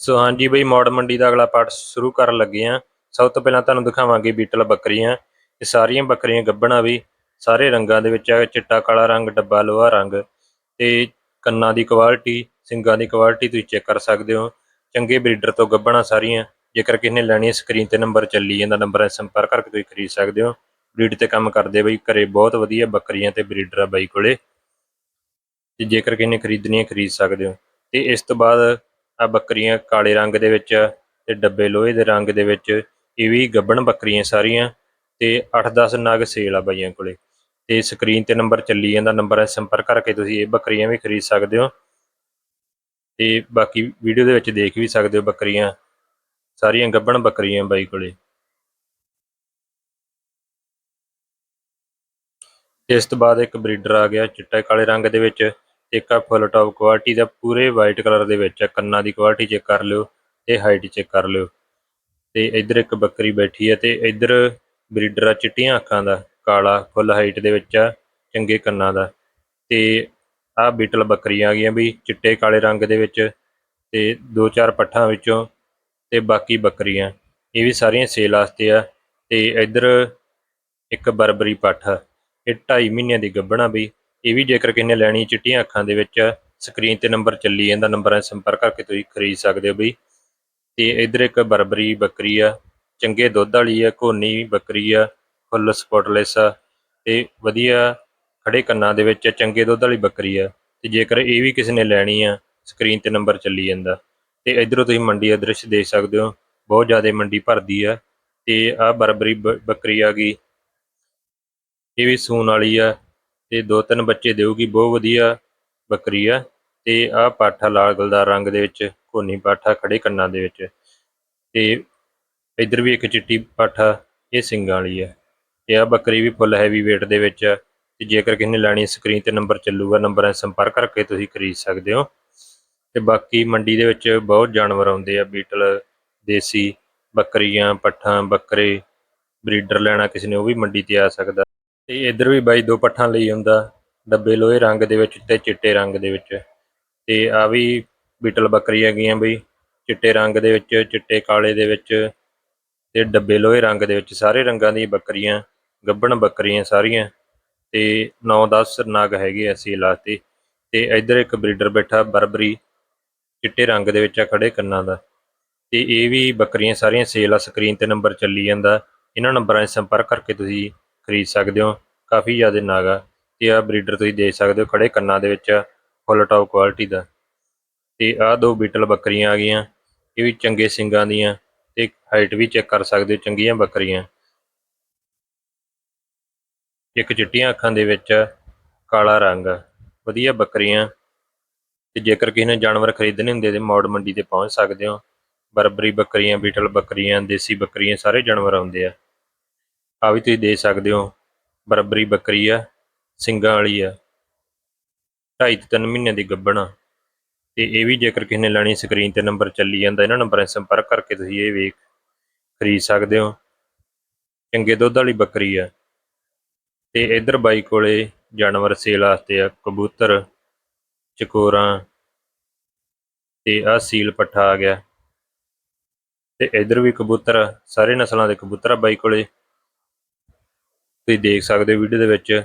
ਸੋ ਹਾਂਜੀ ਬਈ, ਮੌੜ ਮੰਡੀ ਦਾ ਅਗਲਾ ਪਾਰਟ ਸ਼ੁਰੂ ਕਰਨ ਲੱਗੇ ਆ ਸਭ ਤੋਂ ਪਹਿਲਾਂ ਤੁਹਾਨੂੰ ਦਿਖਾਵਾਂਗੇ ਬੀਟਲ ਬੱਕਰੀਆਂ। ਇਹ ਸਾਰੀਆਂ ਬੱਕਰੀਆਂ ਗੱਭਣਾ ਵੀ, ਸਾਰੇ ਰੰਗਾਂ ਦੇ ਵਿੱਚ ਆ ਚਿੱਟਾ, ਕਾਲਾ ਰੰਗ, ਡੱਬਾ, ਲੋਹਾ ਰੰਗ ਤੇ ਕੰਨਾਂ ਦੀ ਕੁਆਲਿਟੀ, ਸਿੰਗਾਂ ਦੀ ਕੁਆਲਿਟੀ ਤੁਸੀਂ ਚੈੱਕ ਕਰ ਸਕਦੇ ਹੋ। ਚੰਗੇ ਬਰੀਡਰ ਤੋਂ ਗੱਭਣਾ ਸਾਰੀਆਂ। ਜੇਕਰ ਕਿਸੇ ਨੇ ਲੈਣੀ ਸਕਰੀਨ ਤੇ ਨੰਬਰ ਚੱਲੀ ਜਾਂਦਾ, ਨੰਬਰਾਂ 'ਤੇ ਸੰਪਰਕ ਕਰਕੇ ਤੁਸੀਂ ਖਰੀਦ ਸਕਦੇ ਹੋ। ਬਰੀਡ ਤੇ ਕੰਮ ਕਰਦੇ ਬਈ, ਘਰੇ ਬਹੁਤ ਵਧੀਆ ਬੱਕਰੀਆਂ ਤੇ ਬਰੀਡਰ ਆ ਬਾਈ ਕੋਲੇ। ਤੇ ਜੇਕਰ ਕਿਸੇ ਨੇ ਖਰੀਦਣੀ ਹੈ, ਖਰੀਦ ਸਕਦੇ ਹੋ। ਤੇ ਇਸ ਤੋਂ ਬਾਅਦ ਆ ਬੱਕਰੀਆਂ ਕਾਲੇ ਰੰਗ ਦੇ ਵਿੱਚ ਤੇ ਡੱਬੇ ਲੋਹੇ ਦੇ ਰੰਗ ਦੇ ਵਿੱਚ, ਇਹ ਵੀ ਗੱਬਣ ਬੱਕਰੀਆਂ ਸਾਰੀਆਂ ਤੇ 8-10 ਨਗ ਸੇਲ ਆ ਬਾਈਆਂ ਕੋਲੇ। ਤੇ ਸਕਰੀਨ ਤੇ ਨੰਬਰ ਚੱਲੀ ਜਾਂਦਾ, ਨੰਬਰ 'ਤੇ ਸੰਪਰਕ ਕਰਕੇ ਤੁਸੀਂ ਇਹ ਬੱਕਰੀਆਂ ਵੀ ਖਰੀਦ ਸਕਦੇ ਹੋ। ਤੇ ਬਾਕੀ ਵੀਡੀਓ ਦੇ ਵਿੱਚ ਦੇਖ ਵੀ ਸਕਦੇ ਹੋ ਬੱਕਰੀਆਂ, ਸਾਰੀਆਂ ਗੱਬਣ ਬੱਕਰੀਆਂ ਬਾਈ ਕੋਲੇ। ਤੇ ਇਸ ਤੋਂ ਬਾਅਦ ਇੱਕ ਬਰੀਡਰ ਆ ਗਿਆ ਚਿੱਟੇ ਕਾਲੇ ਰੰਗ ਦੇ ਵਿੱਚ ਇੱਕ ਆ ਫੁੱਲ ਟੌਪ ਕੁਆਲਿਟੀ ਦਾ ਪੂਰੇ ਵਾਈਟ ਕਲਰ ਦੇ ਵਿੱਚ ਆ। ਕੰਨਾਂ ਦੀ ਕੁਆਲਿਟੀ ਚੈੱਕ ਕਰ ਲਿਓ ਤੇ ਹਾਈਟ ਚੈੱਕ ਕਰ ਲਿਓ। ਤੇ ਇੱਧਰ ਇੱਕ ਬੱਕਰੀ ਬੈਠੀ ਹੈ ਤੇ ਇੱਧਰ ਬਰੀਡਰ ਆ ਚਿੱਟੀਆਂ ਅੱਖਾਂ ਦਾ, ਕਾਲਾ ਫੁੱਲ ਹਾਈਟ ਦੇ ਵਿੱਚ ਆ, ਚੰਗੇ ਕੰਨਾਂ ਦਾ। ਤੇ ਆ ਬੀਟਲ ਬੱਕਰੀਆਂ ਆ ਗਈਆਂ ਵੀ ਚਿੱਟੇ ਕਾਲੇ ਰੰਗ ਦੇ ਵਿੱਚ ਤੇ ਦੋ ਚਾਰ ਪੱਠਾਂ ਵਿੱਚੋਂ ਤੇ ਬਾਕੀ ਬੱਕਰੀਆਂ। ਇਹ ਵੀ ਸਾਰੀਆਂ ਸੇਲ ਵਾਸਤੇ ਆ ਤੇ ਇੱਧਰ ਇੱਕ ਬਰਬਰੀ ਪੱਠ ਆ। ਇਹ 2.5 ਮਹੀਨਿਆਂ ਦੀ ਗੱਭਣਾ ਵੀ ਇਹ ਵੀ ਜੇਕਰ ਕਿਸੇ ਨੇ ਲੈਣੀ ਚਿੱਟੀਆਂ ਅੱਖਾਂ ਦੇ ਵਿੱਚ ਸਕਰੀਨ ਤੇ ਨੰਬਰ ਚੱਲੀ ਜਾਂਦਾ ਨੰਬਰਾਂ 'ਤੇ ਸੰਪਰਕ ਕਰਕੇ ਤੁਸੀਂ ਖਰੀਦ ਸਕਦੇ ਹੋ ਬਈ। ਤੇ ਇੱਧਰ ਇੱਕ ਬਰਬਰੀ ਬੱਕਰੀ ਆ, ਚੰਗੇ ਦੁੱਧ ਵਾਲੀ ਆ ਕੋਨੀ ਬੱਕਰੀ ਆ, ਫੁੱਲ ਸਪੋਟਲੈਸ ਆ, ਤੇ ਵਧੀਆ ਖੜੇ ਕੰਨਾਂ ਦੇ ਵਿੱਚ ਚੰਗੇ ਦੁੱਧ ਵਾਲੀ ਬੱਕਰੀ ਆ। ਤੇ ਜੇਕਰ ਇਹ ਵੀ ਕਿਸੇ ਨੇ ਲੈਣੀ ਆ ਸਕਰੀਨ ਤੇ ਨੰਬਰ ਚੱਲੀ ਜਾਂਦਾ। ਤੇ ਇਧਰੋਂ ਤੁਸੀਂ ਮੰਡੀ ਅਦ੍ਰਿਸ਼ ਦ੍ਰਿਸ਼ ਦੇਖ ਸਕਦੇ ਹੋ, ਬਹੁਤ ਜ਼ਿਆਦਾ ਮੰਡੀ ਭਰਦੀ ਆ। ਤੇ ਆ ਬਰਬਰੀ ਬ- ਬੱਕਰੀ ਆ ਗਈ। ਇਹ ਵੀ ਸੂਣ ਵਾਲੀ ਆ ਤੇ ਦੋ ਤਿੰਨ ਬੱਚੇ ਦੇਊਗੀ, ਬਹੁਤ ਵਧੀਆ ਬੱਕਰੀ ਆ। ਤੇ ਆ ਪਾਠਾ ਲਾਲ ਗੁਲਦਾਰ ਰੰਗ ਦੇ ਵਿੱਚ ਕੋਨੀ ਪਾਠਾ ਖੜੇ ਕੰਨਾਂ ਦੇ ਵਿੱਚ। ਤੇ ਇੱਧਰ ਵੀ ਇੱਕ ਚਿੱਟੀ ਪਾਠਾ, ਇਹ ਸਿੰਗਾਂ ਵਾਲੀ ਆ। ਤੇ ਆ ਬੱਕਰੀ ਵੀ ਫੁੱਲ ਹੈਵੀ weight ਦੇ ਵਿੱਚ ਆ। ਤੇ ਜੇਕਰ ਕਿਸੇ ਨੇ ਲੈਣੀ ਸਕਰੀਨ ਤੇ ਨੰਬਰ ਚੱਲੂਗਾ, ਨੰਬਰਾਂ ਸੰਪਰਕ ਕਰਕੇ ਤੁਸੀਂ ਖਰੀਦ ਸਕਦੇ ਹੋ। ਤੇ ਬਾਕੀ ਮੰਡੀ ਦੇ ਵਿੱਚ ਬਹੁਤ ਜਾਨਵਰ ਆਉਂਦੇ ਆ, ਬੀਟਲ, ਦੇਸੀ ਬੱਕਰੀਆਂ, ਪੱਠਾਂ, ਬੱਕਰੇ, ਬਰੀਡਰ ਲੈਣਾ ਕਿਸੇ ਨੇ, ਉਹ ਵੀ ਮੰਡੀ ਤੇ ਆ ਸਕਦਾ। ਤੇ ਇੱਧਰ ਵੀ ਬਾਈ ਦੋ ਪੱਠਾਂ ਲਈ ਆਉਂਦਾ ਡੱਬੇ ਲੋਹੇ ਰੰਗ ਦੇ ਵਿੱਚ ਤੇ ਚਿੱਟੇ ਰੰਗ ਦੇ ਵਿੱਚ। ਤੇ ਆ ਵੀ ਬੀਟਲ ਬੱਕਰੀਆਂ ਹੈਗੀਆਂ ਬਈ, ਚਿੱਟੇ ਰੰਗ ਦੇ ਵਿੱਚ, ਚਿੱਟੇ ਕਾਲੇ ਦੇ ਵਿੱਚ ਤੇ ਡੱਬੇ ਲੋਹੇ ਰੰਗ ਦੇ ਵਿੱਚ ਸਾਰੇ ਰੰਗਾਂ ਦੀ ਬੱਕਰੀਆਂ ਗੱਭਣ ਬੱਕਰੀਆਂ ਸਾਰੀਆਂ। ਤੇ 9-10 ਨਗ ਹੈਗੇ ਆ ਸੇਲ ਵਾਸਤੇ ਤੇ। ਇੱਧਰ ਇੱਕ ਬਰੀਡਰ ਬੈਠਾ, ਬਰਬਰੀ, ਚਿੱਟੇ ਰੰਗ ਦੇ ਵਿੱਚ ਆ ਖੜੇ ਕੰਨਾਂ ਦਾ। ਤੇ ਇਹ ਵੀ ਬੱਕਰੀਆਂ ਸਾਰੀਆਂ ਸੇਲ ਆ, ਸਕਰੀਨ ਤੇ ਨੰਬਰ ਚੱਲੀ ਜਾਂਦਾ। ਇਹਨਾਂ ਨੰਬਰਾਂ 'ਤੇ ਸੰਪਰਕ ਕਰਕੇ ਤੁਸੀਂ ਖਰੀਦ ਸਕਦੇ ਹੋ। ਕਾਫੀ ਜ਼ਿਆਦਾ ਨਗ ਆ ਤੇ ਆ ਬਰੀਡਰ ਤੁਸੀਂ ਦੇਖ ਸਕਦੇ ਹੋ ਖੜੇ ਕੰਨਾਂ ਦੇ ਵਿੱਚ ਫੁੱਲ ਟੌਪ ਕੁਆਲਿਟੀ ਦਾ। ਤੇ ਆ ਦੋ ਬੀਟਲ ਬੱਕਰੀਆਂ ਆ ਗਈਆਂ, ਇਹ ਵੀ ਚੰਗੇ ਸਿੰਗਾਂ ਦੀਆਂ ਤੇ ਹਾਈਟ ਵੀ ਚੈੱਕ ਕਰ ਸਕਦੇ ਹੋ, ਚੰਗੀਆਂ ਬੱਕਰੀਆਂ। ਇੱਕ ਚਿੱਟੀਆਂ ਅੱਖਾਂ ਦੇ ਵਿੱਚ ਕਾਲਾ ਰੰਗ, ਵਧੀਆ ਬੱਕਰੀਆਂ। ਤੇ ਜੇਕਰ ਕਿਸੇ ਨੇ ਜਾਨਵਰ ਖਰੀਦਣੇ ਹੁੰਦੇ ਤੇ ਮੌੜ ਮੰਡੀ ਤੇ ਪਹੁੰਚ ਸਕਦੇ ਹੋ। ਬਰਬਰੀ ਬੱਕਰੀਆਂ, ਬੀਟਲ ਬੱਕਰੀਆਂ, ਦੇਸੀ ਬੱਕਰੀਆਂ, ਸਾਰੇ ਜਾਨਵਰ ਆਉਂਦੇ ਆ। ਆ ਵੀ ਤੁਸੀਂ ਦੇ ਸਕਦੇ ਹੋ। ਬਰਬਰੀ ਬੱਕਰੀ ਆ, ਸਿੰਗਾਂ ਵਾਲੀ ਆ। ਢਾਈ ਤੋਂ ਤਿੰਨ ਮਹੀਨਿਆਂ ਦੀ ਗੱਭਣ ਆ। ਤੇ ਇਹ ਵੀ ਜੇਕਰ ਕਿਸੇ ਨੇ ਲੈਣੀ ਸਕਰੀਨ ਤੇ ਨੰਬਰ ਚੱਲੀ ਜਾਂਦਾ, ਇਹਨਾਂ ਨੰਬਰਾਂ 'ਤੇ ਸੰਪਰਕ ਕਰਕੇ ਤੁਸੀਂ ਇਹ ਵੇਖ, ਖਰੀਦ ਸਕਦੇ ਹੋ। ਚੰਗੇ ਦੁੱਧ ਵਾਲੀ ਬੱਕਰੀ ਆ। ਤੇ ਇਧਰ ਬਾਈ ਕੋਲੇ ਜਾਨਵਰ ਸੇਲ ਵਾਸਤੇ ਆ, ਕਬੂਤਰ, ਚਕੋਰਾਂ। ਤੇ ਆ ਸੀਲ ਪੱਠਾ ਆ ਗਿਆ। ਤੇ ਇਧਰ ਵੀ ਕਬੂਤਰ ਸਾਰੇ ਨਸਲਾਂ ਦੇ ਕਬੂਤਰ ਆ ਬਾਈ ਕੋਲੇ। ਤੁਸੀਂ ਦੇਖ ਸਕਦੇ ਹੋ ਵੀਡੀਓ ਦੇ ਵਿੱਚ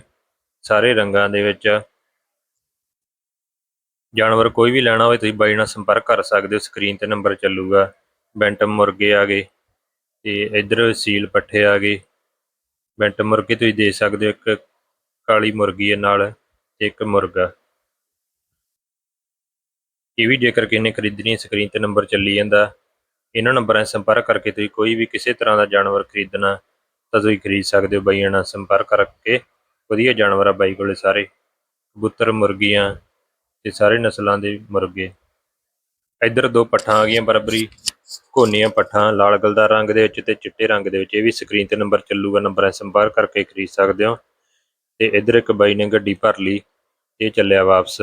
ਸਾਰੇ ਰੰਗਾਂ ਦੇ ਵਿੱਚ ਜਾਨਵਰ ਕੋਈ ਵੀ ਲੈਣਾ ਹੋਵੇ, ਤੁਸੀਂ ਬਾਈ ਨਾਲ ਸੰਪਰਕ ਕਰ ਸਕਦੇ ਹੋ ਸਕਰੀਨ ਤੇ ਨੰਬਰ ਚੱਲੂਗਾ। ਬੈਂਟਮ ਮੁਰਗੇ ਆ ਗਏ, ਤੇ ਇਧਰ ਸੀਲ ਪੱਠੇ ਆ ਗਏ। ਬੈਂਟਮ ਮੁਰਗੇ ਤੁਸੀਂ ਦੇਖ ਸਕਦੇ ਹੋ, ਇੱਕ ਕਾਲੀ ਮੁਰਗੀ ਹੈ ਨਾਲ ਤੇ ਇੱਕ ਮੁਰਗਾ। ਇਹ ਵੀ ਜੇਕਰ ਕਿਸੇ ਨੇ ਖਰੀਦਣੀ ਹੈ ਸਕਰੀਨ ਤੇ ਨੰਬਰ ਚੱਲੀ ਜਾਂਦਾ। ਇਹਨਾਂ ਨੰਬਰਾਂ 'ਤੇ ਸੰਪਰਕ ਕਰਕੇ ਤੁਸੀਂ ਕੋਈ ਵੀ ਕਿਸੇ ਤਰ੍ਹਾਂ ਦਾ ਜਾਨਵਰ ਖਰੀਦਣਾ ਤਾਂ ਤੁਸੀਂ ਖਰੀਦ ਸਕਦੇ ਹੋ ਬਾਈਆਂ ਨਾਲ ਸੰਪਰਕ ਕਰਕੇ ਵਧੀਆ ਜਾਨਵਰ ਆ ਬਾਈ ਕੋਲੇ ਸਾਰੇ। ਕਬੂਤਰ, ਮੁਰਗੀਆਂ ਤੇ ਸਾਰੇ ਨਸਲਾਂ ਦੇ ਮੁਰਗੇ। ਇੱਧਰ ਦੋ ਪੱਠਾਂ ਆ ਗਈਆਂ ਬਰਾਬਰੀ। ਕੋਨੀਆਂ ਪੱਠਾਂ, ਲਾਲ ਗਲਦਾ ਰੰਗ ਦੇ ਵਿੱਚ ਤੇ ਚਿੱਟੇ ਰੰਗ ਦੇ ਵਿੱਚ। ਇਹ ਵੀ ਸਕਰੀਨ ਤੇ ਨੰਬਰ ਚੱਲੂਗਾ ਨੰਬਰਾਂ 'ਤੇ ਸੰਪਰਕ ਕਰਕੇ ਖਰੀਦ ਸਕਦੇ ਹੋ। ਤੇ ਇੱਧਰ ਇੱਕ ਬਾਈ ਨੇ ਗੱਡੀ ਭਰ ਲਈ, ਇਹ ਚੱਲਿਆ ਵਾਪਸ।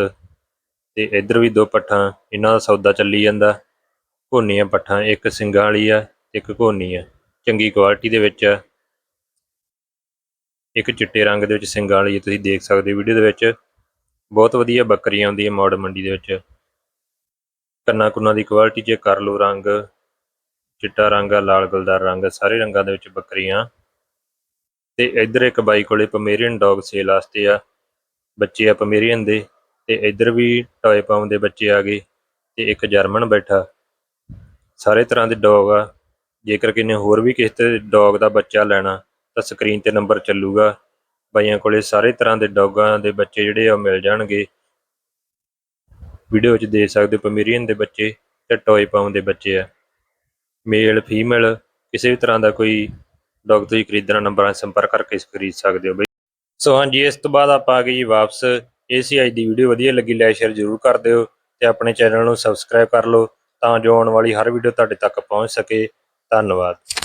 ਤੇ ਇੱਧਰ ਵੀ ਦੋ ਪੱਠਾਂ, ਇਹਨਾਂ ਦਾ ਸੌਦਾ ਚੱਲੀ ਜਾਂਦਾ। ਕੋਨੀਆਂ ਪੱਠਾਂ, ਇੱਕ ਸਿੰਗਾਂ ਵਾਲੀ ਆ ਇੱਕ ਕੋਨੀ ਆ। ਚੰਗੀ ਕੁਆਲਿਟੀ ਦੇ ਵਿੱਚ ਆ। ਇੱਕ ਚਿੱਟੇ ਰੰਗ ਦੇ ਵਿੱਚ ਸਿੰਗਾਂ ਵਾਲੀ ਤੁਸੀਂ ਦੇਖ ਸਕਦੇ ਹੋ ਵੀਡੀਓ ਦੇ ਵਿੱਚ। ਬਹੁਤ ਵਧੀਆ ਬੱਕਰੀ ਆਉਂਦੀ ਹੈ ਮੌੜ ਮੰਡੀ ਦੇ ਵਿੱਚ। ਕੰਨਾਂ ਕੁੰਨਾਂ ਦੀ ਕੁਆਲਿਟੀ ਚੈੱਕ ਕਰ ਲਓ ਰੰਗ, ਚਿੱਟਾ ਰੰਗ ਆ, ਲਾਲ ਗੁਲਦਾਰ ਰੰਗ ਸਾਰੇ ਰੰਗਾਂ ਦੇ ਵਿੱਚ ਬੱਕਰੀਆਂ। ਤੇ ਇੱਧਰ ਇੱਕ ਬਾਈ ਕੋਲੇ ਪਮੇਰੀਅਨ ਡੌਗ ਸੇਲ ਵਾਸਤੇ ਆ। ਬੱਚੇ ਆ ਪਮੇਰੀਅਨ ਦੇ ਤੇ ਇੱਧਰ ਵੀ ਟੌਏ ਪਾਉਣ ਦੇ ਬੱਚੇ ਆ ਗਏ ਤੇ ਇੱਕ ਜਰਮਨ ਬੈਠਾ। ਸਾਰੇ ਤਰ੍ਹਾਂ ਦੇ ਡੌਗ ਆ। ਜੇਕਰ ਕਿਨੇ ਹੋਰ ਵੀ ਕਿਸੇ ਤੇ ਡੌਗ ਦਾ ਬੱਚਾ ਲੈਣਾ ਤਾਂ ਸਕਰੀਨ ਤੇ ਨੰਬਰ ਚੱਲੂਗਾ। ਬਾਈਆਂ ਕੋਲੇ ਸਾਰੇ ਤਰ੍ਹਾਂ ਦੇ ਡੌਗਾਂ ਦੇ ਬੱਚੇ ਜਿਹੜੇ ਆ ਉਹ ਮਿਲ ਜਾਣਗੇ। ਵੀਡੀਓ 'ਚ ਦੇਖ ਸਕਦੇ ਹੋ ਪਮੀਰੀਅਨ ਦੇ ਬੱਚੇ ਤੇ ਟੋਏ ਪਾਉਂ ਦੇ ਬੱਚੇ ਆ। ਮੇਲ ਫੀਮੇਲ ਕਿਸੇ ਵੀ ਤਰ੍ਹਾਂ ਦਾ ਕੋਈ ਡੌਗ ਤੁਸੀਂ ਖਰੀਦਣਾ ਨੰਬਰਾਂ 'ਤੇ ਸੰਪਰਕ ਕਰਕੇ ਖਰੀਦ ਸਕਦੇ ਹੋ ਬਈ। ਸੋ ਹਾਂਜੀ, ਇਸ ਤੋਂ ਬਾਅਦ ਆਪਾਂ ਆ ਗਏ ਜੀ ਵਾਪਸ। ਇਹ ਸੀ ਅੱਜ ਦੀ ਵੀਡੀਓ ਵਧੀਆ ਲੱਗੀ ਲਾਈਕ ਸ਼ੇਅਰ ਜ਼ਰੂਰ ਕਰ ਦਿਓ ਤੇ ਆਪਣੇ ਚੈਨਲ ਨੂੰ ਸਬਸਕ੍ਰਾਈਬ ਕਰ ਲਓ ਤਾਂ ਜੋ ਆਉਣ ਵਾਲੀ ਹਰ ਵੀਡੀਓ ਤੁਹਾਡੇ ਤੱਕ ਪਹੁੰਚ ਸਕੇ। ਧੰਨਵਾਦ।